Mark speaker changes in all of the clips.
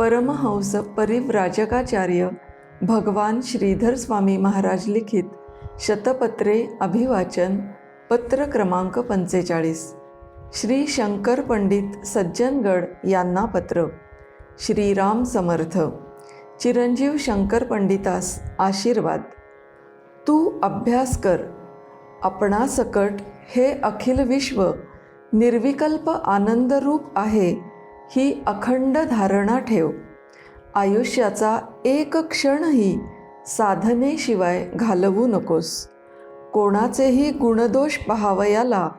Speaker 1: परमहंस परिव्राजकाचार्य भगवान श्रीधर स्वामी महाराज लिखित शतपत्रे अभिवाचन पत्र क्रमांक पंचेचाळीस. श्री शंकर पंडित सज्जनगड यांना पत्र. श्रीराम समर्थ. चिरंजीव शंकर पंडितास आशीर्वाद. तू अभ्यास कर. आपणासकट हे अखिल विश्व निर्विकल्प आनंदरूप आहे. ही अखंड धारणा ठेव. आयुष्याचा एक क्षणही साधनेशिवाय घालवू नकोस. कोणाचेही गुणदोष पहावयाला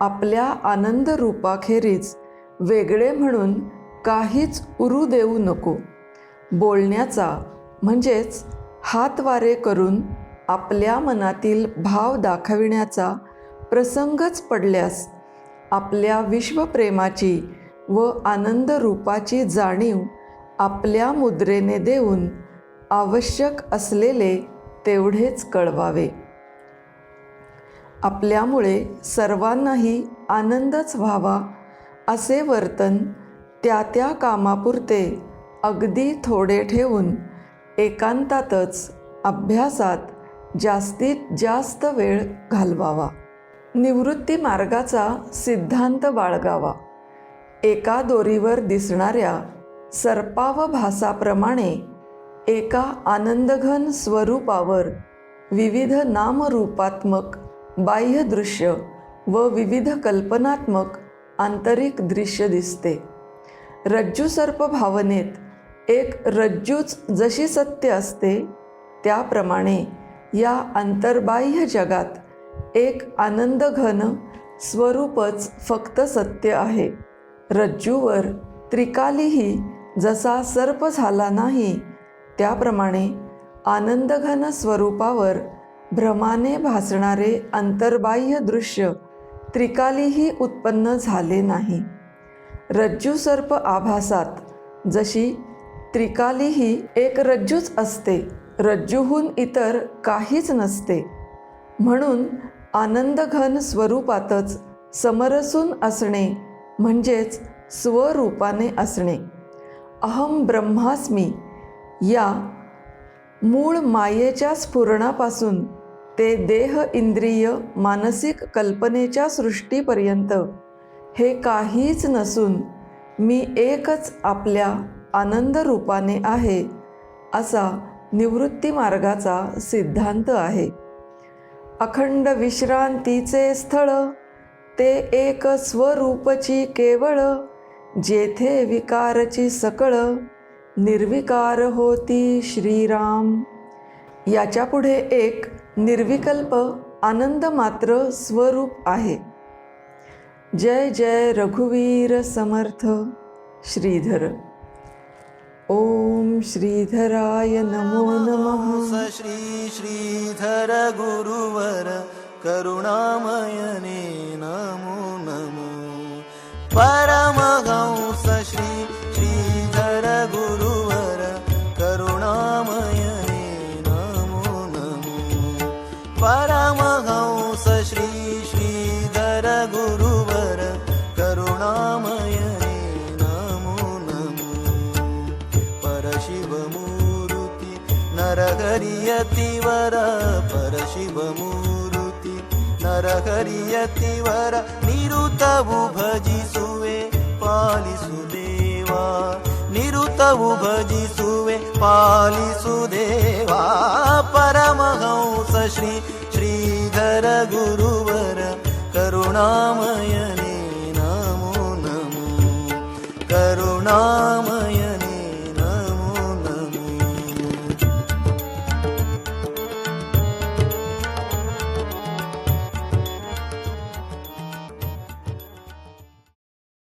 Speaker 1: आपल्या आनंदरूपाखेरीज वेगळे म्हणून काहीच उरू देऊ नको. बोलण्याचा म्हणजेच हातवारे करून आपल्या मनातील भाव दाखविण्याचा प्रसंगच पडल्यास आपल्या विश्वप्रेमाची व आनंद रूपाची जाणीव आपल्या मुद्रेने देऊन आवश्यक असलेले तेवढेच कळवावे. आपल्यामुळे सर्वांनाही आनंदच व्हावा असे वर्तन त्या त्या कामापुरते अगदी थोडे ठेवून एकांतातच अभ्यासात जास्तीत जास्त वेळ घालवावा. निवृत्ती मार्गाचा सिद्धांत बाळगावा. एका दोरीवर दिसणाऱ्या सर्पावभासाप्रमाणे एका आनंदघन स्वरूपावर विविध नामरूपात्मक बाह्य दृश्य व विविध कल्पनात्मक आंतरिक दृश्य दिसते. रज्जू सर्प भावनेत एक रज्जूच जशी सत्य असते त्याप्रमाणे या अंतर्बाह्य जगात एक आनंदघन स्वरूपच फक्त सत्य आहे. रज्जूवर त्रिकालीही जसा सर्प झाला नाही त्याप्रमाणे आनंदघन स्वरूपावर भ्रमाने भासणारे अंतर्बाह्य दृश्य त्रिकालीही उत्पन्न झाले नाही. रज्जू सर्प आभासात जशी त्रिकालीही एक रज्जूच असते रज्जूहून इतर काहीच नसते. म्हणून आनंदघन स्वरूपातच समरसून असणे म्हणजेच स्वरूपाने असणे. अहम ब्रह्मास्मी. या मूळ मायेच्या स्फुरणापासून ते देह इंद्रिय मानसिक कल्पनेच्या सृष्टीपर्यंत हे काहीच नसून मी एकच आपल्या आनंद रूपाने आहे असा निवृत्ती मार्गाचा सिद्धांत आहे. अखंड विश्रांतीचे स्थळ ते एक स्वरूपची केवळ जेथे विकारची सकळ निर्विकार होती श्रीराम. याच्यापुढे एक निर्विकल्प आनंद मात्र स्वरूप आहे. जय जय रघुवीर समर्थ श्रीधर. ओम श्रीधराय नमो नमः.
Speaker 2: श्री श्रीधर गुरुवर करुणामयने ನರಹರಿಯತಿವರ ಪರಶಿವಮೂರುತಿ ನರಹರಿಯತಿವರ ನಿರುತವು ಭಜಿಸುವೆ, ಪಾಲಿಸು ದೇವಾ. ನಿರುತವು ಭಜಿಸುವೆ, ಪಾಲಿಸು ದೇವಾ. ಪರಮಹಂಸ ಶ್ರೀ ಶ್ರೀಧರ ಗುರುವರ ಕರುಣಾಮಯನೇ ನಮೋ ನಮೋ. ಕರುಣಾಮ